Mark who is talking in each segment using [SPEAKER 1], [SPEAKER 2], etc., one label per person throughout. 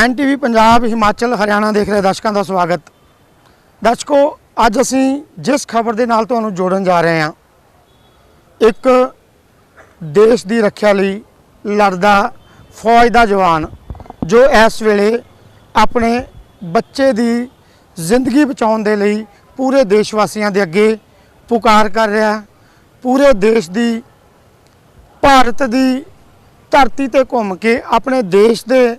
[SPEAKER 1] ਐਨਟੀਵੀ ਪੰਜਾਬ ਹਿਮਾਚਲ ਹਰਿਆਣਾ ਦੇਖ ਰਹੇ ਦਰਸ਼ਕਾਂ ਦਾ ਸਵਾਗਤ। ਦਰਸ਼ਕੋ, ਅੱਜ ਅਸੀਂ ਜਿਸ ਖਬਰ ਦੇ ਨਾਲ ਤੁਹਾਨੂੰ ਜੋੜਨ ਜਾ ਰਹੇ ਹਾਂ, ਇੱਕ ਦੇਸ਼ ਦੀ ਰੱਖਿਆ ਲਈ ਲੜਦਾ ਫੌਜ ਦਾ ਜਵਾਨ, ਜੋ ਇਸ ਵੇਲੇ ਆਪਣੇ ਬੱਚੇ ਦੀ ਜ਼ਿੰਦਗੀ ਬਚਾਉਣ ਦੇ ਲਈ ਪੂਰੇ ਦੇਸ਼ ਵਾਸੀਆਂ ਦੇ ਅੱਗੇ ਪੁਕਾਰ ਕਰ ਰਿਹਾ ਪੂਰੇ ਦੇਸ਼ ਦੀ, ਭਾਰਤ ਦੀ ਧਰਤੀ ਤੇ ਘੁੰਮ ਕੇ ਆਪਣੇ ਦੇਸ਼ ਦੇ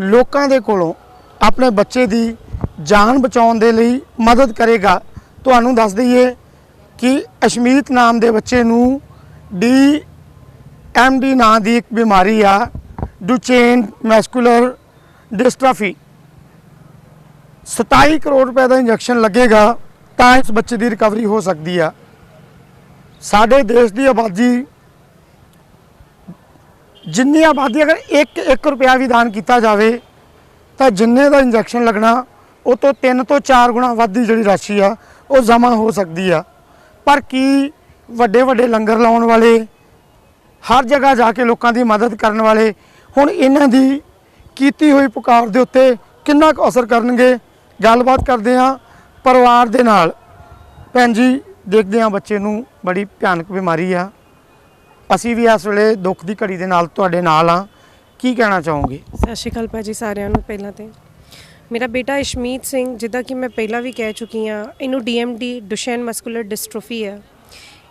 [SPEAKER 1] ਲੋਕਾਂ ਦੇ ਕੋਲੋਂ ਆਪਣੇ ਬੱਚੇ ਦੀ ਜਾਨ ਬਚਾਉਣ ਦੇ ਲਈ ਮਦਦ ਕਰੇਗਾ। ਤੁਹਾਨੂੰ ਦੱਸ ਦਈਏ ਕਿ ਅਸ਼ਮੀਤ ਨਾਮ ਦੇ ਬੱਚੇ ਨੂੰ ਡੀ ਐਮਡੀ ਨਾਂ ਦੀ ਇੱਕ ਬਿਮਾਰੀ ਆ ਡੂਚੇਨ ਮੈਸਕੂਲਰ ਡਿਸਟ੍ਰਾਫੀ 27 ਕਰੋੜ ਰੁਪਏ ਦਾ ਇੰਜੈਕਸ਼ਨ ਲੱਗੇਗਾ ਤਾਂ ਇਸ ਬੱਚੇ ਦੀ ਰਿਕਵਰੀ ਹੋ ਸਕਦੀ ਆ। ਸਾਡੇ ਦੇਸ਼ ਦੀ ਆਬਾਦੀ ਜਿੰਨੀ ਆਬਾਦੀ ਅਗਰ 1 1 ਰੁਪਿਆ ਵੀ ਦਾਨ ਕੀਤਾ ਜਾਵੇ, ਤਾਂ ਜਿੰਨੇ ਦਾ ਇੰਜੈਕਸ਼ਨ ਲੱਗਣਾ, ਉਹ ਤੋਂ 3 ਤੋਂ 4 ਗੁਣਾ ਵੱਧ ਦੀ ਜਿਹੜੀ ਰਾਸ਼ੀ ਆ, ਉਹ ਜਮ੍ਹਾਂ ਹੋ ਸਕਦੀ ਆ। ਪਰ ਕੀ ਵੱਡੇ ਵੱਡੇ ਲੰਗਰ ਲਾਉਣ ਵਾਲੇ, ਹਰ ਜਗ੍ਹਾ ਜਾ ਕੇ ਲੋਕਾਂ ਦੀ ਮਦਦ ਕਰਨ ਵਾਲੇ, ਹੁਣ ਇਹਨਾਂ ਦੀ ਕੀਤੀ ਹੋਈ ਪੁਕਾਰ ਦੇ ਉੱਤੇ ਕਿੰਨਾ ਕੁ ਅਸਰ ਕਰਨਗੇ? ਗੱਲਬਾਤ ਕਰਦੇ ਹਾਂ ਪਰਿਵਾਰ ਦੇ ਨਾਲ। ਭੈਣ ਜੀ, ਦੇਖਦੇ ਹਾਂ ਬੱਚੇ ਨੂੰ ਬੜੀ ਭਿਆਨਕ ਬਿਮਾਰੀ ਆ। ਅਸੀਂ ਵੀ ਇਸ ਵੇਲੇ ਦੁੱਖ ਦੀ ਘੜੀ ਦੇ ਨਾਲ ਤੁਹਾਡੇ ਨਾਲ ਆ ਕੀ ਕਹਿਣਾ ਚਾਹੋਗੇ?
[SPEAKER 2] ਸਤਿ ਸ਼੍ਰੀ ਅਕਾਲ ਭਾਜੀ ਸਾਰਿਆਂ ਨੂੰ ਪਹਿਲਾਂ ਤੇ। ਮੇਰਾ ਬੇਟਾ ਇਸ਼ਮੀਤ ਸਿੰਘ, ਜਿੱਦਾਂ ਕਿ ਮੈਂ ਪਹਿਲਾਂ ਵੀ ਕਹਿ ਚੁੱਕੀ ਹਾਂ, ਇਹਨੂੰ ਡੀਐਮਡੀ ਡੁਸ਼ੈਨ ਮਸਕੂਲਰ ਡਿਸਟ੍ਰੋਫੀ ਹੈ।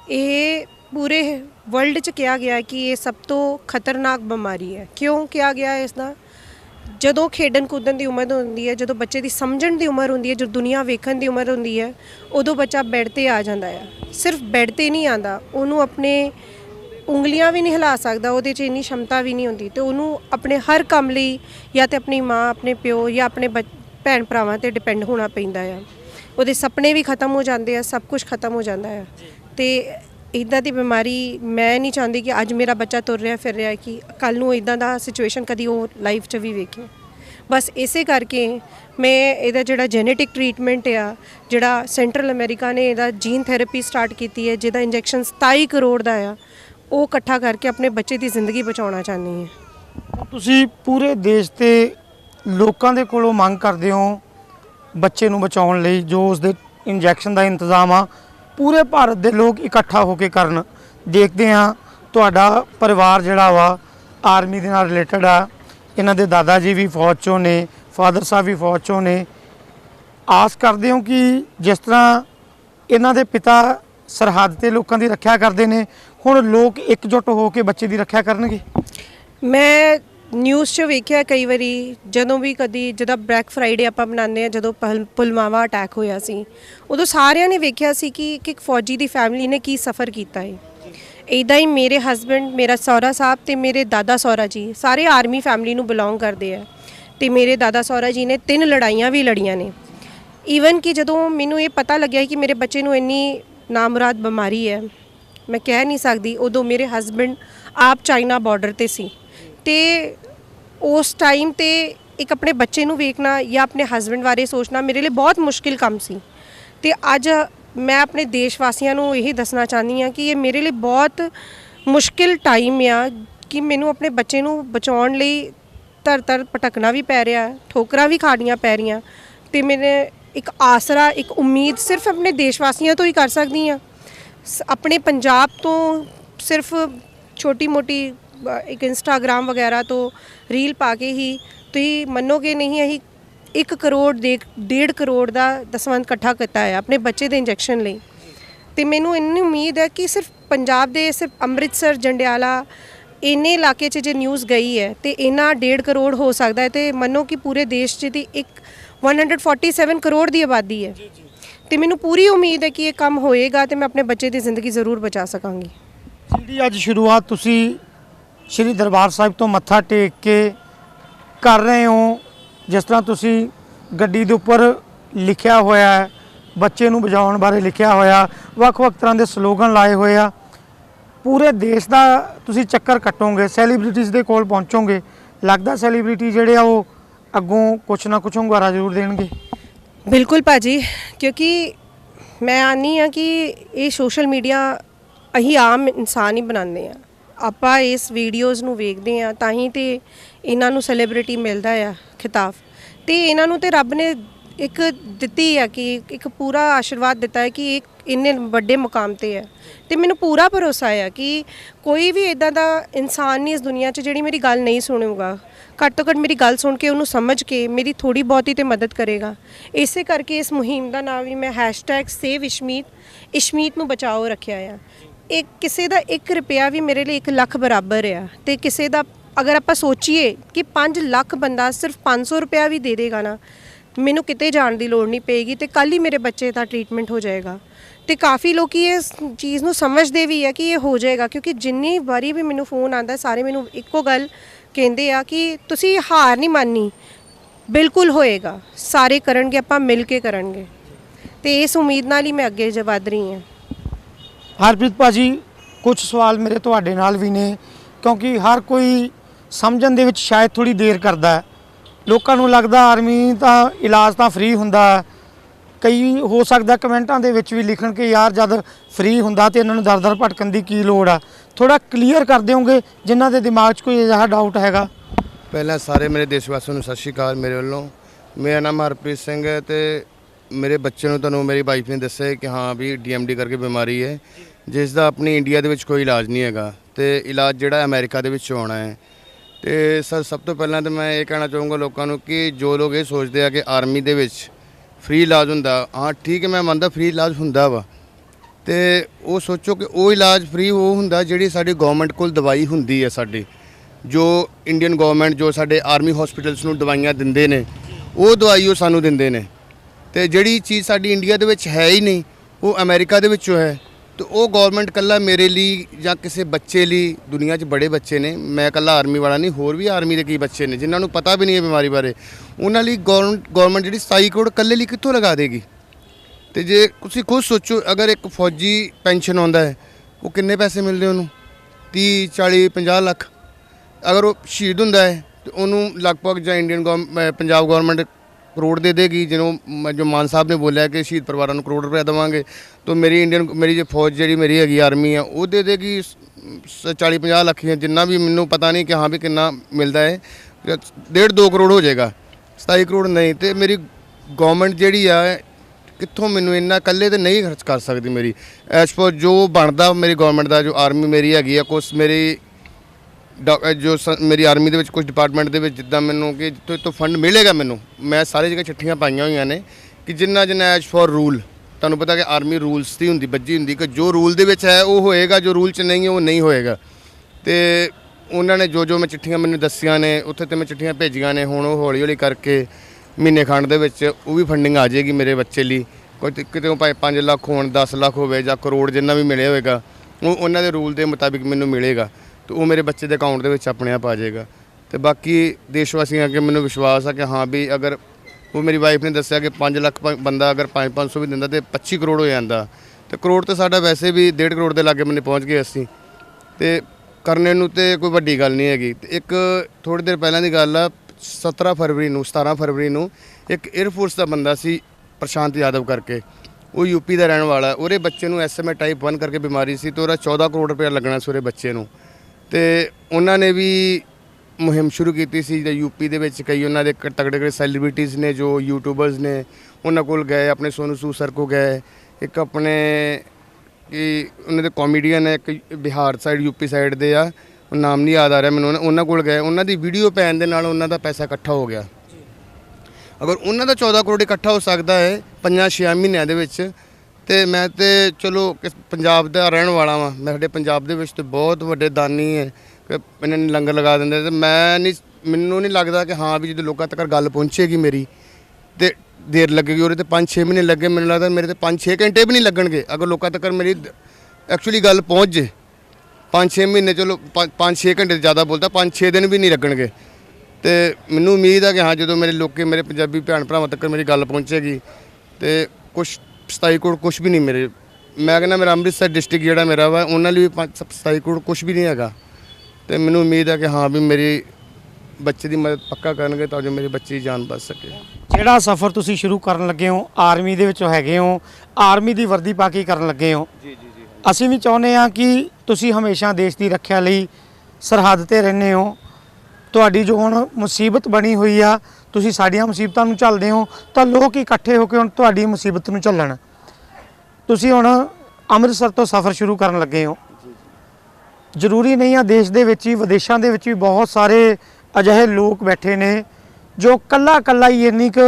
[SPEAKER 2] ਇਹ ਪੂਰੇ ਵਰਲਡ 'ਚ ਕਿਹਾ ਗਿਆ ਕਿ ਇਹ ਸਭ ਤੋਂ ਖਤਰਨਾਕ ਬਿਮਾਰੀ ਹੈ। ਕਿਉਂ ਕਿਹਾ ਗਿਆ ਹੈ ਇਸ ਦਾ ਜਦੋਂ ਖੇਡਣ ਕੁੱਦਣ ਦੀ ਉਮਰ ਹੁੰਦੀ ਹੈ, ਜਦੋਂ ਬੱਚੇ ਦੀ ਸਮਝਣ ਦੀ ਉਮਰ ਹੁੰਦੀ ਹੈ, ਜਦੋਂ ਦੁਨੀਆ ਵੇਖਣ ਦੀ ਉਮਰ ਹੁੰਦੀ ਹੈ, ਉਦੋਂ ਬੱਚਾ ਬੈੱਡ ਤੇ ਆ ਜਾਂਦਾ ਹੈ। ਸਿਰਫ ਬੈੱਡ ਤੇ ਨਹੀਂ ਆਂਦਾ ਉਹਨੂੰ ਆਪਣੇ ਉਂਗਲੀਆਂ ਵੀ ਨਹੀਂ ਹਿਲਾ ਸਕਦਾ, ਉਹਦੇ 'ਚ ਇੰਨੀ ਸ਼ਮਤਾ ਵੀ ਨਹੀਂ ਹੁੰਦੀ ਤੇ ਉਹਨੂੰ ਆਪਣੇ ਹਰ ਕੰਮ ਲਈ ਜਾਂ ਤੇ ਆਪਣੀ ਮਾਂ, ਆਪਣੇ ਪਿਓ ਜਾਂ ਆਪਣੇ ਬੱਚ- ਭੈਣ ਭਰਾਵਾਂ ਤੇ ਡਿਪੈਂਡ ਹੋਣਾ ਪੈਂਦਾ ਆ। ਉਹਦੇ ਸੁਪਨੇ ਵੀ ਖਤਮ ਹੋ ਜਾਂਦੇ ਆ, ਸਭ ਕੁਝ ਖਤਮ ਹੋ ਜਾਂਦਾ ਆ। ਤੇ ਇਦਾਂ ਦੀ ਬਿਮਾਰੀ ਮੈਂ ਨਹੀਂ ਚਾਹੁੰਦੀ ਕਿ ਅੱਜ ਮੇਰਾ ਬੱਚਾ ਤੁਰ ਰਿਹਾ, ਫਿਰ ਰਿਹਾ ਕਿ ਕੱਲ ਨੂੰ ਇਦਾਂ ਦਾ ਸਿਚੁਏਸ਼ਨ ਕਦੀ ਉਹ ਲਾਈਫ 'ਚ ਵੀ ਵੇਖੇ। ਬਸ ਇਸੇ ਕਰਕੇ ਮੈਂ ਇਹਦਾ ਜਿਹੜਾ ਜੈਨੇਟਿਕ ਟ੍ਰੀਟਮੈਂਟ ਆ, ਜਿਹੜਾ ਸੈਂਟਰਲ ਅਮਰੀਕਾ ਨੇ ਇਹਦਾ ਜੀਨ ਥੈਰੇਪੀ ਸਟਾਰਟ ਕੀਤੀ ਹੈ, ਜਿਹਦਾ ਇੰਜੈਕਸ਼ਨ 27 ਕਰੋੜ ਦਾ ਆ। ਉਹ ਇਕੱਠਾ ਕਰਕੇ ਆਪਣੇ ਬੱਚੇ ਦੀ ਜ਼ਿੰਦਗੀ ਬਚਾਉਣਾ ਚਾਹੁੰਦੀ ਹਾਂ।
[SPEAKER 1] ਤੁਸੀਂ ਪੂਰੇ ਦੇਸ਼ ਤੇ ਲੋਕਾਂ ਦੇ ਕੋਲੋਂ ਮੰਗ ਕਰਦੇ ਹੋ ਬੱਚੇ ਨੂੰ ਬਚਾਉਣ ਲਈ, ਜੋ ਉਸ ਦੇ ਇੰਜੈਕਸ਼ਨ ਦਾ ਇੰਤਜ਼ਾਮ ਆ, ਪੂਰੇ ਭਾਰਤ ਦੇ ਲੋਕ ਇਕੱਠਾ ਹੋ ਕੇ ਕਰਨ। ਦੇਖਦੇ ਆ ਤੁਹਾਡਾ ਪਰਿਵਾਰ ਜਿਹੜਾ ਵਾ, ਆਰਮੀ ਦੇ ਨਾਲ ਰਿਲੇਟਡ ਆ। ਇਹਨਾਂ ਦੇ ਦਾਦਾ ਜੀ ਵੀ ਫੌਜ ਚੋਂ ਨੇ, ਫਾਦਰ ਸਾਹਿਬ ਵੀ ਫੌਜ ਚੋਂ ਨੇ। ਆਸ ਕਰਦੇ ਹੋ ਕਿ ਜਿਸ ਤਰ੍ਹਾਂ ਇਹਨਾਂ ਦੇ ਪਿਤਾ ਸਰਹੱਦ ਤੇ ਲੋਕਾਂ ਦੀ ਰੱਖਿਆ ਕਰਦੇ ਨੇ, ਹੁਣ ਲੋਕ ਇਕਜੁੱਟ ਹੋ ਕੇ ਬੱਚੇ ਦੀ ਰੱਖਿਆ ਕਰਨਗੇ?
[SPEAKER 2] ਮੈਂ ਨਿਊਜ਼ 'ਚ ਵੇਖਿਆ ਕਈ ਵਾਰੀ, ਜਦੋਂ ਵੀ ਕਦੀ, ਜਦੋਂ ਬਲੈਕ ਫਰਾਈਡੇ ਆਪਾਂ ਮਨਾਉਂਦੇ ਆ ਜਦੋਂ ਪਹਲ- ਪੁਲਵਾਮਾ ਅਟੈਕ ਹੋਇਆ ਸੀ, ਉਦੋਂ ਸਾਰਿਆਂ ਨੇ ਵੇਖਿਆ ਸੀ ਕਿ ਇੱਕ ਇੱਕ ਫੌਜੀ ਦੀ ਫੈਮਿਲੀ ਨੇ ਕੀ ਸਫਰ ਕੀਤਾ ਹੈ ਇਦਾਂ ਹੀ ਮੇਰੇ ਹਸਬੰਡ ਮੇਰਾ ਸਹੁਰਾ ਸਾਹਿਬ ਤੇ ਮੇਰੇ ਦਾਦਾ ਸਹੁਰਾ ਜੀ, ਸਾਰੇ ਆਰਮੀ ਫੈਮਿਲੀ ਨੂੰ ਬਿਲੋਂਗ ਕਰਦੇ ਆ। ਤੇ ਮੇਰੇ ਦਾਦਾ ਸਹੁਰਾ ਜੀ ਨੇ ਤਿੰਨ ਲੜਾਈਆਂ ਵੀ ਲੜੀਆਂ ਨੇ। ਈਵਨ ਕਿ ਜਦੋਂ ਮੈਨੂੰ ਇਹ ਪਤਾ ਲੱਗਿਆ ਕਿ ਮੇਰੇ ਬੱਚੇ ਨੂੰ ਇੰਨੀ ਨਾਮਰਾਦ ਬਿਮਾਰੀ ਹੈ। ਮੈਂ ਕਹਿ ਨਹੀਂ ਸਕਦੀ, ਉਦੋਂ ਮੇਰੇ ਹਸਬੰਡ ਆਪ ਚਾਈਨਾ ਬਾਰਡਰ ਤੇ ਸੀ। ਤੇ ਉਸ ਟਾਈਮ ਤੇ ਇੱਕ ਆਪਣੇ ਬੱਚੇ ਨੂੰ ਵੇਖਣਾ ਜਾਂ ਆਪਣੇ ਹਸਬੰਡ ਬਾਰੇ ਸੋਚਣਾ ਮੇਰੇ ਲਈ ਬਹੁਤ ਮੁਸ਼ਕਿਲ ਕੰਮ ਸੀ। ਤੇ ਅੱਜ ਮੈਂ ਆਪਣੇ ਦੇਸ਼ ਵਾਸੀਆਂ ਨੂੰ ਇਹ ਦੱਸਣਾ ਚਾਹੁੰਦੀ ਹਾਂ ਕਿ ਇਹ ਮੇਰੇ ਲਈ ਬਹੁਤ ਮੁਸ਼ਕਿਲ ਟਾਈਮ ਆ ਕਿ ਮੈਨੂੰ ਆਪਣੇ ਬੱਚੇ ਨੂੰ ਬਚਾਉਣ ਲਈ ਤਰ ਤਰ ਭਟਕਣਾ ਵੀ ਪੈ ਰਿਹਾ, ਠੋਕਰਾਂ ਵੀ ਖਾਣੀਆਂ ਪੈ ਰਹੀਆਂ। ਤੇ ਮੇਰੇ ਇੱਕ ਆਸਰਾ, ਇੱਕ ਉਮੀਦ ਸਿਰਫ ਆਪਣੇ ਦੇਸ਼ ਵਾਸੀਆਂ ਤੋਂ ਹੀ ਕਰ ਸਕਦੀ ਹਾਂ। ਸ- ਆਪਣੇ ਪੰਜਾਬ ਤੋਂ ਸਿਰਫ ਛੋਟੀ ਮੋਟੀ ਇੱਕ ਇੰਸਟਾਗ੍ਰam ਵਗੈਰਾ ਤੋਂ ਰੀਲ ਪਾ ਕੇ ਹੀ ਤੁਸੀਂ ਮੰਨੋਗੇ ਨਹੀਂ, ਅਸੀਂ 1 ਕਰੋੜ ਦੇ 1.5 ਕਰੋੜ ਦਾ ਦਸਵੰਧ ਇਕੱਠਾ ਕੀਤਾ ਹੈ ਆਪਣੇ ਬੱਚੇ ਦੇ ਇੰਜੈਕਸ਼ਨ ਲਈ। ਤੇ ਮੈਨੂੰ ਇੰਨੀ ਉਮੀਦ ਹੈ ਕਿ ਸਿਰਫ ਪੰਜਾਬ ਦੇ ਸਿਰਫ ਅੰਮ੍ਰਿਤਸਰ, ਜੰਡਿਆਲਾ, ਇੰਨੇ ਇਲਾਕੇ 'ਚ ਜੇ ਨਿਊਜ਼ ਗਈ ਹੈ ਤੇ ਇਹਨਾਂ 1.5 ਕਰੋੜ ਹੋ ਸਕਦਾ ਹੈ ਤੇ ਮੰਨੋ ਕਿ ਪੂਰੇ ਦੇਸ਼ 'ਚ ਦੀ ਇੱਕ 147 ਕਰੋੜ ਦੀ ਆਬਾਦੀ ਹੈ। ਤੇ ਮੈਨੂੰ ਪੂਰੀ ਉਮੀਦ ਹੈ ਕਿ ਇਹ ਕੰਮ ਹੋਏਗਾ ਤੇ ਮੈਂ ਆਪਣੇ ਬੱਚੇ ਦੀ ਜ਼ਿੰਦਗੀ ਜ਼ਰੂਰ ਬਚਾ ਸਕਾਂਗੀ।
[SPEAKER 1] ਜਿਹੜੀ ਅੱਜ ਸ਼ੁਰੂਆਤ ਤੁਸੀਂ ਸ਼੍ਰੀ ਦਰਬਾਰ ਸਾਹਿਬ ਤੋਂ ਮੱਥਾ ਟੇਕ ਕੇ ਕਰ ਰਹੇ ਹੋ। ਜਿਸ ਤਰ੍ਹਾਂ ਤੁਸੀਂ ਗੱਡੀ ਦੇ ਉੱਪਰ ਲਿਖਿਆ ਹੋਇਆ ਹੈ ਬੱਚੇ ਨੂੰ ਬਚਾਉਣ ਬਾਰੇ ਲਿਖਿਆ ਹੋਇਆ ਵੱਖ-ਵੱਖ ਤਰ੍ਹਾਂ ਦੇ ਸਲੋਗਨ ਲਾਏ ਹੋਏ ਆ। ਪੂਰੇ ਦੇਸ਼ ਦਾ ਤੁਸੀਂ ਚੱਕਰ ਕੱਟੋਗੇ ਸੈਲੀਬ੍ਰਿਟੀਜ਼ ਦੇ ਕੋਲ ਪਹੁੰਚੋਗੇ। ਲੱਗਦਾ ਸੈਲੀਬ੍ਰਿਟੀ ਜਿਹੜੇ ਆ ਉਹ ਅੱਗੋਂ ਕੁਛ ਨਾ ਕੁਛ ਹੁੰਗਾਰਾ ਜ਼ਰੂਰ ਦੇਣਗੇ।
[SPEAKER 2] ਬਿਲਕੁਲ ਭਾਜੀ, ਕਿਉਂਕਿ ਮੈਂ ਆਨੀ ਆ ਕਿ ਇਹ ਸੋਸ਼ਲ ਮੀਡੀਆ ਅਸੀਂ ਆਮ ਇਨਸਾਨ ਹੀ ਬਣਾਉਂਦੇ ਆ। ਆਪਾਂ ਇਸ ਵੀਡੀਓਜ਼ ਨੂੰ ਵੇਖਦੇ ਆ ਤਾਂ ਹੀ ਤੇ ਇਹਨਾਂ ਨੂੰ ਸੈਲੀਬ੍ਰਿਟੀ ਮਿਲਦਾ ਆ ਖਿਤਾਬ। ਤੇ ਇਹਨਾਂ ਨੂੰ ਤੇ ਰੱਬ ਨੇ ਇੱਕ ਦਿੱਤੀ ਆ ਕਿ ਇੱਕ ਪੂਰਾ ਆਸ਼ੀਰਵਾਦ ਦਿੱਤਾ ਹੈ ਕਿ ਇੱਕ ਇੰਨੇ ਵੱਡੇ ਮੁਕਾਮ ਤੇ ਹੈ। ਤੇ ਮੈਨੂੰ ਪੂਰਾ ਭਰੋਸਾ ਆ ਕਿ ਕੋਈ ਵੀ ਇਦਾਂ ਦਾ ਇਨਸਾਨ ਨਹੀਂ ਇਸ ਦੁਨੀਆ 'ਚ ਜਿਹੜੀ ਮੇਰੀ ਗੱਲ ਨਹੀਂ ਸੁਣੂਗਾ। ਘੱਟ ਤੋਂ ਘੱਟ ਮੇਰੀ ਗੱਲ ਸੁਣ ਕੇ ਉਹਨੂੰ ਸਮਝ ਕੇ ਮੇਰੀ ਥੋੜੀ ਬਹੁਤੀ ਤੇ ਮਦਦ ਕਰੇਗਾ। ਇਸੇ ਕਰਕੇ ਇਸ ਮੁਹਿੰਮ ਦਾ ਨਾਮ ਵੀ ਮੈਂ ਸੇਵ ਇਸ਼ਮੀਤ ਇਸ਼ਮੀਤ ਨੂੰ ਬਚਾਓ ਰੱਖਿਆ ਆ। ਇੱਕ ਕਿਸੇ ਦਾ 1 ਰੁਪਿਆ ਵੀ ਮੇਰੇ ਲਈ 1 ਲੱਖ ਬਰਾਬਰ ਆ ਤੇ ਕਿਸੇ ਦਾ ਅਗਰ ਆਪਾਂ ਸੋਚੀਏ ਕਿ 5 ਲੱਖ ਬੰਦਾ ਸਿਰਫ 500 ਰੁਪਿਆ ਵੀ ਦੇ ਦੇਗਾ ਨਾ, ਮੈਨੂੰ ਕਿਤੇ ਜਾਣ ਦੀ ਲੋੜ ਨਹੀਂ ਪਏਗੀ ਤੇ ਕੱਲ ਹੀ ਮੇਰੇ ਬੱਚੇ ਦਾ ਟ੍ਰੀਟਮੈਂਟ ਹੋ ਜਾਏਗਾ। ਤੇ ਕਾਫੀ ਲੋਕੀ ਇਸ ਚੀਜ਼ ਨੂੰ ਸਮਝਦੇ ਵੀ ਆ ਕਿ ਇਹ ਹੋ ਜਾਏਗਾ, ਕਿਉਂਕਿ ਜਿੰਨੀ ਵਾਰੀ ਵੀ ਮੈਨੂੰ ਫੋਨ ਆਂਦਾ ਸਾਰੇ ਮੈਨੂੰ ਇੱਕੋ ਗੱਲ ਕਹਿੰਦੇ ਆ ਕਿ ਤੁਸੀਂ ਹਾਰ ਨਹੀਂ ਮੰਨਣੀ, ਬਿਲਕੁਲ ਹੋਏਗਾ, ਸਾਰੇ ਕਰਨਗੇ, ਆਪਾਂ ਮਿਲ ਕੇ ਕਰਨਗੇ ਤੇ ਇਸ ਉਮੀਦ ਨਾਲ ਹੀ ਮੈਂ ਅੱਗੇ ਜ- ਵਧ ਰਹੀ ਹਾਂ
[SPEAKER 1] ਹਰਪ੍ਰੀਤ ਭਾਜੀ ਕੁਝ ਸਵਾਲ ਮੇਰੇ ਤੁਹਾਡੇ ਨਾਲ ਵੀ ਨੇ, ਕਿਉਂਕਿ ਹਰ ਕੋਈ ਸਮਝਣ ਦੇ ਵਿੱਚ ਸ਼ਾਇਦ ਥੋੜੀ ਦੇਰ ਕਰਦਾ ਹੈ ਲੋਕਾਂ ਨੂੰ ਲੱਗਦਾ ਆਰਮੀ ਤਾਂ ਇਲਾਜ ਤਾਂ ਫ੍ਰੀ ਹੁੰਦਾ ਹੈ। ਕਈ ਹੋ ਸਕਦਾ ਕਮੈਂਟਾਂ ਦੇ ਵਿੱਚ ਵੀ ਲਿਖਣ ਕਿ ਯਾਰ ਜਦ ਫ੍ਰੀ ਹੁੰਦਾ ਤੇ ਇਹਨਾਂ ਨੂੰ ਦਰ-ਦਰ ਭਟਕਣ ਦੀ ਕੀ ਲੋੜ ਆ। ਥੋੜਾ ਕਲੀਅਰ ਕਰ ਦਿਓਗੇ ਜਿਨ੍ਹਾਂ ਦੇ ਦਿਮਾਗ 'ਚ ਕੋਈ ਅਜਿਹਾ ਡਾਊਟ ਹੈਗਾ?
[SPEAKER 3] ਪਹਿਲਾਂ ਸਾਰੇ ਮੇਰੇ ਦੇਸ਼ ਵਾਸੀਆਂ ਨੂੰ ਸਤਿ ਸ਼੍ਰੀ ਅਕਾਲ ਮੇਰੇ ਵੱਲੋਂ। ਮੇਰਾ ਨਾਮ ਹਰਪ੍ਰੀਤ ਸਿੰਘ ਹੈ ਤੇ ਮੇਰੇ ਬੱਚੇ ਨੂੰ ਤੁਹਾਨੂੰ ਮੇਰੀ ਵਾਈਫ ਨੇ ਦੱਸਿਆ ਕਿ ਹਾਂ ਵੀ ਡੀਐਮਡੀ ਕਰਕੇ ਬਿਮਾਰੀ ਹੈ। ਜਿਸ ਦਾ ਆਪਣੀ ਇੰਡੀਆ ਦੇ ਵਿੱਚ ਕੋਈ ਇਲਾਜ ਨਹੀਂ ਹੈਗਾ ਤੇ ਇਲਾਜ ਜਿਹੜਾ ਅਮਰੀਕਾ ਦੇ ਵਿੱਚ ਹੋਣਾ ਹੈ। ਤੇ ਸਰ, ਸਭ ਤੋਂ ਪਹਿਲਾਂ ਤਾਂ ਮੈਂ ਇਹ ਕਹਿਣਾ ਚਾਹੂੰਗਾ ਲੋਕਾਂ ਨੂੰ ਕਿ ਜੋ ਲੋਕ ਇਹ ਸੋਚਦੇ ਆ ਕਿ ਆਰਮੀ ਦੇ ਵਿੱਚ ਫ੍ਰੀ ਇਲਾਜ ਹੁੰਦਾ। ਹਾਂ, ਠੀਕ ਹੈ, ਮੈਂ ਮੰਨਦਾ ਫ੍ਰੀ ਇਲਾਜ ਹੁੰਦਾ ਵਾ। ਤੇ ਉਹ ਸੋਚੋ ਕਿ ਉਹ ਇਲਾਜ ਫ੍ਰੀ ਉਹ ਹੁੰਦਾ ਜਿਹੜੀ ਸਾਡੀ ਗਵਰਨਮੈਂਟ ਕੋਲ ਦਵਾਈ ਹੁੰਦੀ ਹੈ ਸਾਡੀ। ਜੋ ਇੰਡੀਅਨ ਗਵਰਨਮੈਂਟ ਜੋ ਸਾਡੇ ਆਰਮੀ ਹਸਪੀਟਲਸ ਨੂੰ ਦਵਾਈਆਂ ਦਿੰਦੇ ਨੇ, ਉਹ ਦਵਾਈ ਉਹ ਸਾਨੂੰ ਦਿੰਦੇ ਨੇ। ਤੇ ਜਿਹੜੀ ਚੀਜ਼ ਸਾਡੀ ਇੰਡੀਆ ਦੇ ਵਿੱਚ ਹੈ ਹੀ ਨਹੀਂ, ਉਹ ਅਮਰੀਕਾ ਦੇ ਵਿੱਚੋਂ ਹੈ। ਤੇ ਉਹ ਗਵਰਨਮੈਂਟ ਕੱਲਾ ਮੇਰੇ ਲਈ ਜਾਂ ਕਿਸੇ ਬੱਚੇ ਲਈ, ਦੁਨੀਆ 'ਚ ਬੜੇ ਬੱਚੇ ਨੇ, ਮੈਂ ਕੱਲਾ ਆਰਮੀ ਵਾਲਾ ਨਹੀਂ, ਹੋਰ ਵੀ ਆਰਮੀ ਦੇ ਕਈ ਬੱਚੇ ਨੇ, ਜਿਨ੍ਹਾਂ ਨੂੰ ਪਤਾ ਵੀ ਨਹੀਂ ਹੈ ਬਿਮਾਰੀ ਬਾਰੇ। ਉਹਨਾਂ ਲਈ ਗਵਰਨਮੈਂਟ ਜਿਹੜੀ 27 ਕਰੋੜ ਕੱਲੇ ਲਈ ਕਿੱਥੋਂ ਲਗਾ ਦੇਗੀ? ਤੇ ਜੇ ਤੁਸੀਂ ਖੁਦ ਸੋਚੋ, ਅਗਰ ਇੱਕ ਫੌਜੀ ਪੈਨਸ਼ਨ ਆਉਂਦਾ ਹੈ, ਉਹ ਕਿੰਨੇ ਪੈਸੇ ਮਿਲਦੇ ਉਹਨੂੰ? 30 40 50 ਲੱਖ। ਅਗਰ ਉਹ ਸ਼ਹੀਦ ਹੁੰਦਾ ਹੈ, ਤੇ ਉਹਨੂੰ ਲਗਭਗ ਜਾਂ Indian government Punjab government crore ਦੇ ਦੇਗੀ, ਜਿਹਨੂੰ ਮ- ਜੋ ਮਾਨ ਸਾਹਿਬ ਨੇ ਬੋਲਿਆ ਕਿ ਸ਼ਹੀਦ ਪਰਿਵਾਰਾਂ ਨੂੰ ਕਰੋੜ ਰੁਪਏ ਦੇਵਾਂਗੇ, ਤਾਂ ਮੇਰੀ ਇੰਡੀਅਨ ਮੇਰੀ ਜੇ ਫੌਜ ਜਿਹੜੀ ਮੇਰੀ ਹੈਗੀ ਆਰਮੀ ਆ, ਉਹ ਦੇ ਦੇਗੀ 40 50 ਲੱਖ ਜਿੰਨਾ ਵੀ ਮੈਨੂੰ ਪਤਾ ਨਹੀਂ ਕਿ ਹਾਂ ਵੀ ਕਿੰਨਾ ਮਿਲਦਾ ਹੈ। ਡੇਢ 2 ਕਰੋੜ ਹੋ ਜਾਏਗਾ 27 ਕਰੋੜ ਨਹੀਂ, ਤੇ ਮੇਰੀ ਗਵਰਨਮੈਂਟ ਜਿਹੜੀ ਆ, ਕਿੱਥੋਂ ਮੈਨੂੰ ਇੰਨਾ ਇਕੱਲੇ ਤੇ ਨਹੀਂ ਖਰਚ ਕਰ ਸਕਦੀ ਮੇਰੀ। ਐਸ ਪਰ ਜੋ ਬਣਦਾ ਮੇਰੀ ਗਵਰਨਮੈਂਟ ਦਾ, ਜੋ ਆਰਮੀ ਮੇਰੀ ਹੈਗੀ ਆ, ਕੁਛ ਮੇਰੀ ਡਾ- ਜੋ ਸ- ਮੇਰੀ ਆਰਮੀ ਦੇ ਵਿੱਚ ਕੁਝ ਡਿਪਾਰਟਮੈਂਟ ਦੇ ਵਿੱਚ ਜਿੱਦਾਂ ਮੈਨੂੰ ਕਿ ਜਿੱਥੋਂ ਇੱਥੋਂ ਫੰਡ ਮਿਲੇਗਾ ਮੈਨੂੰ, ਮੈਂ ਸਾਰੇ ਜਗ੍ਹਾ ਚਿੱਠੀਆਂ ਪਾਈਆਂ ਹੋਈਆਂ ਨੇ ਕਿ ਜਿੰਨਾ ਜਿੰਨਾ ਐਜ ਫॉर ਰੂਲ ਤੁਹਾਨੂੰ ਪਤਾ ਕਿ ਆਰਮੀ ਰੂਲਸ ਦੀ ਹੁੰਦੀ ਬੱਜੀ ਹੁੰਦੀ, ਕਿ ਜੋ ਰੂਲ ਦੇ ਵਿੱਚ ਹੈ, ਉਹ ਹੋਏਗਾ, ਜੋ ਰੂਲ 'ਚ ਨਹੀਂ ਹੈ, ਉਹ ਨਹੀਂ ਹੋਏਗਾ। ਤੇ ਉਹਨਾਂ ਨੇ ਜੋ ਜੋ ਮੈਂ ਚਿੱਠੀਆਂ ਮੈਨੂੰ ਦੱਸੀਆਂ ਨੇ, ਉੱਥੇ ਤੇ ਮੈਂ ਚਿੱਠੀਆਂ ਭੇਜੀਆਂ ਨੇ, ਹੁਣ ਉਹ ਹੌਲੀ ਹੌਲੀ ਕਰਕੇ ਮਹੀਨੇ ਖੰਡ ਦੇ ਵਿੱਚ ਉਹ ਵੀ ਫੰਡਿੰਗ ਆ ਜਾਏਗੀ ਮੇਰੇ ਬੱਚੇ ਲਈ। ਕੋਈ ਤੇ ਕਿਤੇ ਭਾਵੇਂ 5 ਲੱਖ ਹੋਣ 10 ਲੱਖ ਹੋਵੇ ਜਾਂ ਕਰੋੜ ਜਿੰਨਾ ਵੀ ਮਿਲਿਆ ਹੋਵੇਗਾ ਉਹ ਉਹਨਾਂ ਦੇ ਰੂਲ ਦੇ ਮੁਤਾਬਿਕ ਮੈਨੂੰ ਮਿਲੇਗਾ। ਤੇ ਉਹ ਮੇਰੇ ਬੱਚੇ ਦੇ ਅਕਾਊਂਟ ਦੇ ਵਿੱਚ ਆਪਣੇ ਆਪ ਆ ਜਾਏਗਾ। ਤੇ ਬਾਕੀ ਦੇਸ਼ ਵਾਸੀਆਂ ਅੱਗੇ ਮੈਨੂੰ ਵਿਸ਼ਵਾਸ ਆ ਕਿ ਹਾਂ ਵੀ ਅਗਰ ਉਹ ਮੇਰੀ ਵਾਈਫ ਨੇ ਦੱਸਿਆ ਕਿ 5 ਲੱਖ ਬੰਦਾ ਅਗਰ 5-500 ਵੀ ਦਿੰਦਾ ਤੇ 25 ਕਰੋੜ ਹੋ ਜਾਂਦਾ। ਤੇ ਕਰੋੜ ਤੇ ਸਾਡਾ ਵੈਸੇ ਵੀ 1.5 ਕਰੋੜ ਦੇ ਲਾਗੇ ਬੰਨੇ ਪਹੁੰਚ ਗਏ ਅਸੀਂ। ਤੇ ਕਰਨੇ ਨੂੰ ਤੇ ਕੋਈ ਵੱਡੀ ਗੱਲ ਨਹੀਂ ਹੈਗੀ। ਤੇ ਇੱਕ ਥੋੜੀ ਦੇਰ ਪਹਿਲਾਂ ਦੀ ਗੱਲ ਆ 17 ਫਰਵਰੀ ਨੂੰ 17 ਫਰਵਰੀ ਨੂੰ ਇੱਕ 에ਅਰਫੋਰਸ ਦਾ ਬੰਦਾ ਸੀ ਪ੍ਰਸ਼ਾਂਤ ਯਾਦਵ ਕਰਕੇ। ਉਹ ਯੂਪੀ ਦਾ ਰਹਿਣ ਵਾਲਾ, ਉਹਦੇ ਬੱਚੇ ਨੂੰ ਐਸਐਮਏ ਟਾਈਪ 1 ਕਰਕੇ ਬਿਮਾਰੀ ਸੀ ਤੇ ਉਹਦਾ 14 ਕਰੋੜ ਰੁਪਏ ਲੱਗਣਾ ਸੀ ਉਹਦੇ ਬੱਚੇ ਨੂੰ। ਤੇ ਉਹਨਾਂ ਨੇ ਵੀ ਮੁਹਿੰਮ ਸ਼ੁਰੂ ਕੀਤੀ ਸੀ ਜੇ ਯੂਪੀ ਦੇ ਵਿੱਚ ਕਈ ਉਹਨਾਂ ਦੇ ਤਕੜੇ ਤਕੜੇ ਸੈਲੀਬ੍ਰਿਟੀਜ਼ ਨੇ ਜੋ ਯੂਟਿਊਬਰਸ ਨੇ, ਉਹਨਾਂ ਕੋਲ ਗਏ, ਆਪਣੇ ਸੋਨੂ ਸੂਦ ਸਰ ਕੋ ਗਏ, ਇੱਕ ਆਪਣੇ ਕਿ ਉਹਨਾਂ ਦੇ ਕਾਮੇਡੀਅਨ ਹੈ, ਇੱਕ ਬਿਹਾਰ ਸਾਈਡ ਯੂਪੀ ਸਾਈਡ ਦੇ ਆ, ਉਹ ਨਾਮ ਨਹੀਂ ਯਾਦ ਆ ਰਿਹਾ ਮੈਨੂੰ, ਉਹਨਾਂ- ਉਹਨਾਂ ਕੋਲ ਗਏ, ਉਹਨਾਂ ਦੀ ਵੀਡੀਓ ਪੈਣ ਦੇ ਨਾਲ ਉਹਨਾਂ ਦਾ ਪੈਸਾ ਇਕੱਠਾ ਹੋ ਗਿਆ। ਅਗਰ ਉਹਨਾਂ ਦਾ 14 ਕਰੋੜ ਇਕੱਠਾ ਹੋ ਸਕਦਾ ਹੈ 5-6 ਮਹੀਨਿਆਂ ਦੇ ਵਿੱਚ ਤੇ ਮੈਂ ਤੇ ਚਲੋ ਕਿਸ- ਪੰਜਾਬ ਦਾ ਰਹਿਣ ਵਾਲਾ ਵਾਂ। ਮੈਂ ਸਾਡੇ ਪੰਜਾਬ ਦੇ ਵਿੱਚ ਤੇ ਬਹੁਤ ਵੱਡੇ ਦਾਨੀ ਹੈ ਕਿ ਇਹਨਾਂ ਨੇ ਲੰਗਰ ਲਗਾ ਦਿੰਦੇ ਤੇ ਮੈਂ ਨਹੀਂ, ਮੈਨੂੰ ਨਹੀਂ ਲੱਗਦਾ ਕਿ ਹਾਂ ਵੀ ਜਦੋਂ ਲੋਕਾਂ ਤੱਕ ਗੱਲ ਪਹੁੰਚੇਗੀ ਮੇਰੀ, ਤੇ ਦੇਰ ਲੱਗੇਗੀ ਉਹਦੇ ਤੇ 5-6 ਮਹੀਨੇ ਲੱਗੇ, ਮੈਨੂੰ ਲੱਗਦਾ ਮੇਰੇ ਤੇ 5-6 ਘੰਟੇ ਵੀ ਨਹੀਂ ਲੱਗਣਗੇ। ਅਗਰ ਲੋਕਾਂ ਤੱਕ ਮੇਰੀ ਐਕਚੁਅਲੀ ਗੱਲ ਪਹੁੰਚ ਜੇ 5-6 ਮਹੀਨੇ ਚਲੋ 5-6 ਘੰਟੇ ਤੋਂ ਜ਼ਿਆਦਾ ਬੋਲਦਾ 5-6 ਦਿਨ ਵੀ ਨਹੀਂ ਲੱਗਣਗੇ। ਤੇ ਮੈਨੂੰ ਉਮੀਦ ਆ ਕਿ ਹਾਂ ਜਦੋਂ ਮੇਰੇ ਲੋਕੇ, ਮੇਰੇ ਪੰਜਾਬੀ ਭੈਣ ਭਰਾਵਾਂ ਤੱਕ ਮੇਰੀ ਗੱਲ ਪਹੁੰਚੇਗੀ, ਤੇ ਕੁਛ 27 ਕਰੋੜ ਕੁਝ ਵੀ ਨਹੀਂ ਮੇਰੇ ਮੈਂ ਕਹਿੰਦਾ ਮੇਰਾ ਅੰਮ੍ਰਿਤਸਰ ਡਿਸਟ੍ਰਿਕਟ ਜਿਹੜਾ ਮੇਰਾ ਵਾ ਉਹਨਾਂ ਲਈ ਵੀ ਪੰਜ- 27 ਕਰੋੜ ਕੁਝ ਵੀ ਨਹੀਂ ਹੈਗਾ। ਤੇ ਮੈਨੂੰ ਉਮੀਦ ਹੈ ਕਿ ਹਾਂ ਵੀ ਮੇਰੀ ਬੱਚੇ ਦੀ ਮਦਦ ਪੱਕਾ ਕਰਨਗੇ ਤਾਂ ਜੋ ਮੇਰੀ ਬੱਚੀ ਦੀ ਜਾਨ ਬਚ ਸਕੇ।
[SPEAKER 1] ਜਿਹੜਾ ਸਫ਼ਰ ਤੁਸੀਂ ਸ਼ੁਰੂ ਕਰਨ ਲੱਗੇ ਹੋ ਆਰਮੀ ਦੇ ਵਿੱਚੋਂ ਹੈਗੇ ਹੋ ਆਰਮੀ ਦੀ ਵਰਦੀ ਪਾ ਕੇ ਕਰਨ ਲੱਗੇ ਹੋ।
[SPEAKER 3] ਜੀ ਜੀ ਜੀ
[SPEAKER 1] ਅਸੀਂ ਵੀ ਚਾਹੁੰਦੇ ਹਾਂ ਕਿ ਤੁਸੀਂ ਹਮੇਸ਼ਾ ਦੇਸ਼ ਦੀ ਰੱਖਿਆ ਲਈ ਸਰਹੱਦ ਤੇ ਰਹਿੰਦੇ ਹੋ। ਤੁਹਾਡੀ ਜੋ ਹੁਣ ਮੁਸੀਬਤ ਬਣੀ ਹੋਈ ਆ ਤੁਸੀਂ ਸਾਡੀਆਂ ਮੁਸੀਬਤਾਂ ਨੂੰ ਝੱਲਦੇ ਹੋ, ਤਾਂ ਲੋਕ ਇਕੱਠੇ ਹੋ ਕੇ ਹੁਣ ਤੁਹਾਡੀ ਮੁਸੀਬਤ ਨੂੰ ਝੱਲਣ। ਤੁਸੀਂ ਹੁਣ ਅੰਮ੍ਰਿਤਸਰ ਤੋਂ ਸਫ਼ਰ ਸ਼ੁਰੂ ਕਰਨ ਲੱਗੇ ਹੋ। ਜ਼ਰੂਰੀ ਨਹੀਂ ਆ ਦੇਸ਼ ਦੇ ਵਿੱਚ ਹੀ ਵਿਦੇਸ਼ਾਂ ਦੇ ਵਿੱਚ ਵੀ ਬਹੁਤ ਸਾਰੇ ਅਜਿਹੇ ਲੋਕ ਬੈਠੇ ਨੇ, ਜੋ ਕੱਲਾ ਕੱਲਾ ਹੀ ਇੰਨੀ ਕੁ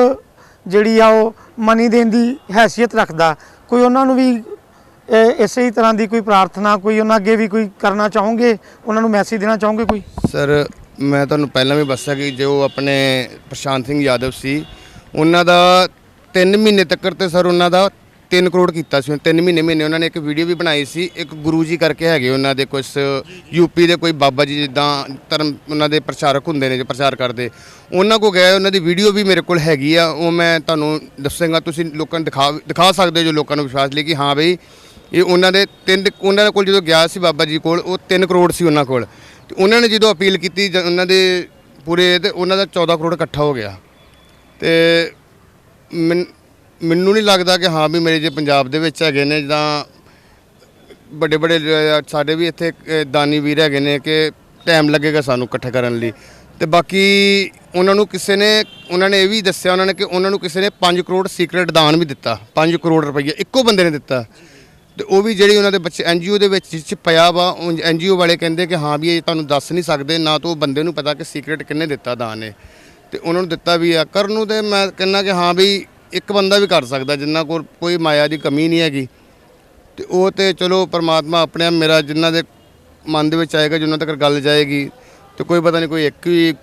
[SPEAKER 1] ਜਿਹੜੀ ਆ ਉਹ ਮਨੀ ਦੇਣ ਦੀ ਹੈਸੀਅਤ ਰੱਖਦਾ। ਕੋਈ ਉਹਨਾਂ ਨੂੰ ਵੀ ਇਸੇ ਹੀ ਤਰ੍ਹਾਂ ਦੀ ਕੋਈ ਪ੍ਰਾਰਥਨਾ, ਕੋਈ ਉਹਨਾਂ ਅੱਗੇ ਵੀ ਕੋਈ ਕਰਨਾ ਚਾਹੋਗੇ? ਉਹਨਾਂ ਨੂੰ ਮੈਸੇਜ ਦੇਣਾ ਚਾਹੋਗੇ ਕੋਈ?
[SPEAKER 3] ਸਰ ਮੈਂ ਤੁਹਾਨੂੰ ਪਹਿਲਾਂ ਵੀ ਦੱਸਿਆ ਕਿ ਜੋ ਆਪਣੇ ਪ੍ਰਸ਼ਾਂਤ ਸਿੰਘ ਯਾਦਵ ਸੀ, ਉਹਨਾਂ ਦਾ 3 ਮਹੀਨੇ ਤੱਕ ਤੇ ਸਰ ਉਹਨਾਂ ਦਾ 3 ਕਰੋੜ ਕੀਤਾ ਸੀ। 3 ਮਹੀਨੇ ਮਹੀਨੇ ਉਹਨਾਂ ਨੇ ਇੱਕ ਵੀਡੀਓ ਵੀ ਬਣਾਈ ਸੀ, ਇੱਕ ਗੁਰੂ ਜੀ ਕਰਕੇ ਹੈਗੇ ਉਹਨਾਂ ਦੇ ਕੁਝ ਯੂਪੀ ਦੇ ਕੋਈ ਬਾਬਾ ਜੀ ਜਿੱਦਾਂ ਧਰਮ ਉਹਨਾਂ ਦੇ ਪ੍ਰਚਾਰਕ ਹੁੰਦੇ ਨੇ, ਜੋ ਪ੍ਰਚਾਰ ਕਰਦੇ। ਉਹਨਾਂ ਕੋ ਗਏ, ਉਹਨਾਂ ਦੀ ਵੀਡੀਓ ਵੀ ਮੇਰੇ ਕੋਲ ਹੈਗੀ ਆ, ਉਹ ਮੈਂ ਤੁਹਾਨੂੰ ਦੱਸਾਂਗਾ, ਤੁਸੀਂ ਲੋਕਾਂ ਨੂੰ ਦਿਖਾ ਦਿਖਾ ਸਕਦੇ ਹੋ ਜੋ ਲੋਕਾਂ ਨੂੰ ਵਿਸ਼ਵਾਸ ਲਈ ਕਿ ਹਾਂ ਬਈ, ਇਹ ਉਹਨਾਂ ਦੇ ਤਿੰਨ, ਉਹਨਾਂ ਦੇ ਕੋਲ ਜਦੋਂ ਗਿਆ ਸੀ ਬਾਬਾ ਜੀ ਕੋਲ, ਉਹ 3 ਕਰੋੜ ਸੀ ਉਹਨਾਂ ਕੋਲ। ਤੇ ਉਹਨਾਂ ਨੇ ਜਦੋਂ ਅਪੀਲ ਕੀਤੀ ਜ- ਉਹਨਾਂ ਦੇ ਪੂਰੇ ਤੇ ਉਹਨਾਂ ਦਾ 14 ਕਰੋੜ ਇਕੱਠਾ ਹੋ ਗਿਆ। ਤੇ ਮੈਨ- ਮੈਨੂੰ ਨਹੀਂ ਲੱਗਦਾ ਕਿ ਹਾਂ ਵੀ ਮੇਰੇ ਜੇ ਪੰਜਾਬ ਦੇ ਵਿੱਚ ਹੈਗੇ ਨੇ ਜਾਂ ਵੱਡੇ ਵੱਡੇ ਲ- ਸਾਡੇ ਵੀ ਇੱਥੇ ਅ, ਦਾਨੀ ਵੀਰ ਹੈਗੇ ਨੇ ਕਿ ਟਾਈਮ ਲੱਗੇਗਾ ਸਾਨੂੰ ਇਕੱਠਾ ਕਰਨ ਲਈ। ਤੇ ਬਾਕੀ ਉਹਨਾਂ ਨੂੰ ਕਿਸੇ ਨੇ ਉਹਨਾਂ ਨੇ ਇਹ ਵੀ ਦੱਸਿਆ ਉਹਨਾਂ ਨੇ ਕਿ ਉਹਨਾਂ ਨੂੰ ਕਿਸੇ ਨੇ 5 ਕਰੋੜ ਸੀਕ੍ਰੇਟ ਦਾਨ ਵੀ ਦਿੱਤਾ। 5 ਕਰੋੜ ਰੁਪਈਆ ਇੱਕੋ ਬੰਦੇ ਨੇ ਦਿੱਤਾ। ਤੇ ਉਹ ਵੀ ਜਿਹੜੀ ਉਹਨਾਂ ਦੇ ਬੱਚੇ ਐਨਜੀਓ ਦੇ ਵਿੱਚ ਜਿਸ 'ਚ ਪਿਆ ਵਾ ਐਨਜੀਓ ਵਾਲੇ ਕਹਿੰਦੇ ਕਿ ਹਾਂ ਵੀ ਇਹ ਤੁਹਾਨੂੰ ਦੱਸ ਨਹੀਂ ਸਕਦੇ, ਨਾ ਤਾਂ ਉਹ ਬੰਦੇ ਨੂੰ ਪਤਾ ਕਿ ਸੀਕ੍ਰੇਟ ਕਿੰਨੇ ਦਿੱਤਾ ਦਾਨ ਨੇ। ਤੇ ਉਹਨਾਂ ਨੂੰ ਦਿੱਤਾ ਵੀ ਆ। ਕਰਨ ਨੂੰ ਤੇ ਮੈਂ ਕਹਿੰਦਾ ਕਿ ਹਾਂ ਵੀ ਇੱਕ ਬੰਦਾ ਵੀ ਕਰ ਸਕਦਾ, ਜਿੰਨਾ ਕੋਲ ਕੋਈ ਮਾਇਆ ਦੀ ਕਮੀ ਨਹੀਂ ਹੈਗੀ। ਤੇ ਉਹ ਤੇ ਚਲੋ ਪਰਮਾਤਮਾ ਆਪਣੇ ਆਪ ਮੇਰਾ ਜਿੰਨਾ ਦੇ ਮਨ ਦੇ ਵਿੱਚ ਆਏਗਾ, ਜਿੰਨਾ ਤੱਕ ਗੱਲ ਜਾਏਗੀ, ਤੇ ਕੋਈ ਪਤਾ ਨਹੀਂ ਕੋਈ ਇੱਕ ਵੀ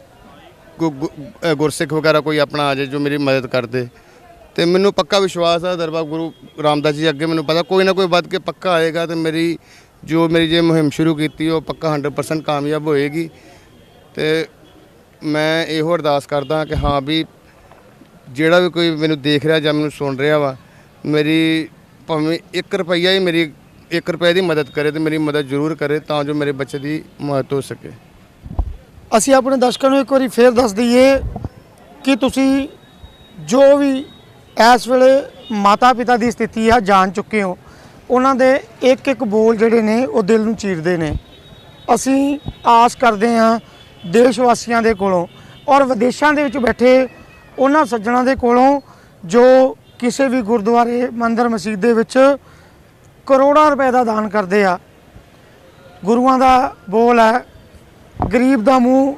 [SPEAKER 3] ਗੁ- ਗੁ- ਗੁਰਸਿੱਖ ਵਗੈਰਾ ਕੋਈ ਆਪਣਾ ਆ ਜਾਏ ਜੋ ਮੇਰੀ ਮਦਦ ਕਰਦੇ ਤੇ ਮੈਨੂੰ ਪੱਕਾ ਵਿਸ਼ਵਾਸ ਆ ਦਰਬਾਰ ਗੁਰੂ ਰਾਮਦਾਸ ਜੀ ਅੱਗੇ ਮੈਨੂੰ ਪਤਾ, ਕੋਈ ਨਾ ਕੋਈ ਵੱਧ ਕੇ ਪੱਕਾ ਆਏਗਾ ਤੇ ਮੇਰੀ ਜੋ ਮੇਰੀ ਜੇ ਮੁਹਿੰਮ ਸ਼ੁਰੂ ਕੀਤੀ, ਉਹ ਪੱਕਾ 100% ਕਾਮਯਾਬ ਹੋਏਗੀ। ਤੇ ਮੈਂ ਇਹੋ ਅਰਦਾਸ ਕਰਦਾ ਕਿ ਹਾਂ ਵੀ ਜਿਹੜਾ ਵੀ ਕੋਈ ਮੈਨੂੰ ਦੇਖ ਰਿਹਾ ਜਾਂ ਮੈਨੂੰ ਸੁਣ ਰਿਹਾ ਵਾ, ਮੇਰੀ ਭਾਵੇਂ 1 ਰੁਪਈਆ ਹੀ ਮੇਰੀ 1 ਰੁਪਏ ਦੀ ਮਦਦ ਕਰੇ ਤੇ ਮੇਰੀ ਮਦਦ ਜ਼ਰੂਰ ਕਰੇ ਤਾਂ ਜੋ ਮੇਰੇ ਬੱਚੇ ਦੀ ਮਦਦ ਹੋ ਸਕੇ।
[SPEAKER 1] ਅਸੀਂ ਆਪਣੇ ਦਰਸ਼ਕਾਂ ਨੂੰ ਇੱਕ ਵਾਰੀ ਫੇਰ ਦੱਸ ਦਈਏ ਕਿ ਤੁਸੀਂ ਜੋ ਵੀ ਇਸ ਵੇਲੇ ਮਾਤਾ ਪਿਤਾ ਦੀ ਸਥਿਤੀ ਆ, ਜਾਣ ਚੁੱਕੇ ਹੋ। ਉਹਨਾਂ ਦੇ ਇੱਕ ਇੱਕ ਬੋਲ ਜਿਹੜੇ ਨੇ, ਉਹ ਦਿਲ ਨੂੰ ਚੀਰਦੇ ਨੇ। ਅਸੀਂ ਆਸ ਕਰਦੇ ਹਾਂ ਦੇਸ਼ ਵਾਸੀਆਂ ਦੇ ਕੋਲੋਂ ਔਰ ਵਿਦੇਸ਼ਾਂ ਦੇ ਵਿੱਚ ਬੈਠੇ ਉਹਨਾਂ ਸੱਜਣਾ ਦੇ ਕੋਲੋਂ ਜੋ ਕਿਸੇ ਵੀ ਗੁਰਦੁਆਰੇ, ਮੰਦਰ, ਮਸਜਿਦ ਦੇ ਵਿੱਚ ਕਰੋੜਾਂ ਰੁਪਏ ਦਾ ਦਾਨ ਕਰਦੇ ਆ। ਗੁਰੂਆਂ ਦਾ ਬੋਲ ਹੈ, ਗਰੀਬ ਦਾ ਮੂੰਹ,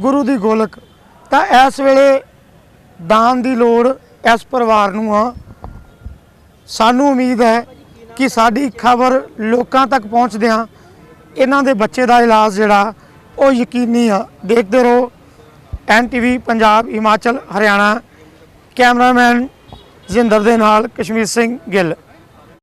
[SPEAKER 1] ਗੁਰੂ ਦੀ ਗੋਲਕ। ਤਾਂ ਇਸ ਵੇਲੇ ਦਾਨ ਦੀ ਲੋੜ ਇਸ ਪਰਿਵਾਰ ਨੂੰ ਆ। ਸਾਨੂੰ ਉਮੀਦ ਹੈ ਕਿ ਸਾਡੀ ਖਬਰ ਲੋਕਾਂ ਤੱਕ ਪਹੁੰਚਦਿਆਂ ਇਹਨਾਂ ਦੇ ਬੱਚੇ ਦਾ ਇਲਾਜ ਜਿਹੜਾ, ਉਹ ਯਕੀਨੀ ਆ। ਦੇਖਦੇ ਰਹੋ। ਐਨਟੀਵੀ ਪੰਜਾਬ, ਹਿਮਾਚਲ, ਹਰਿਆਣਾ। ਕੈਮਰਾਮੈਨ ਜ਼ਿੰਦਰ ਦੇ ਨਾਲ ਕਸ਼ਮੀਰ ਸਿੰਘ ਗਿੱਲ।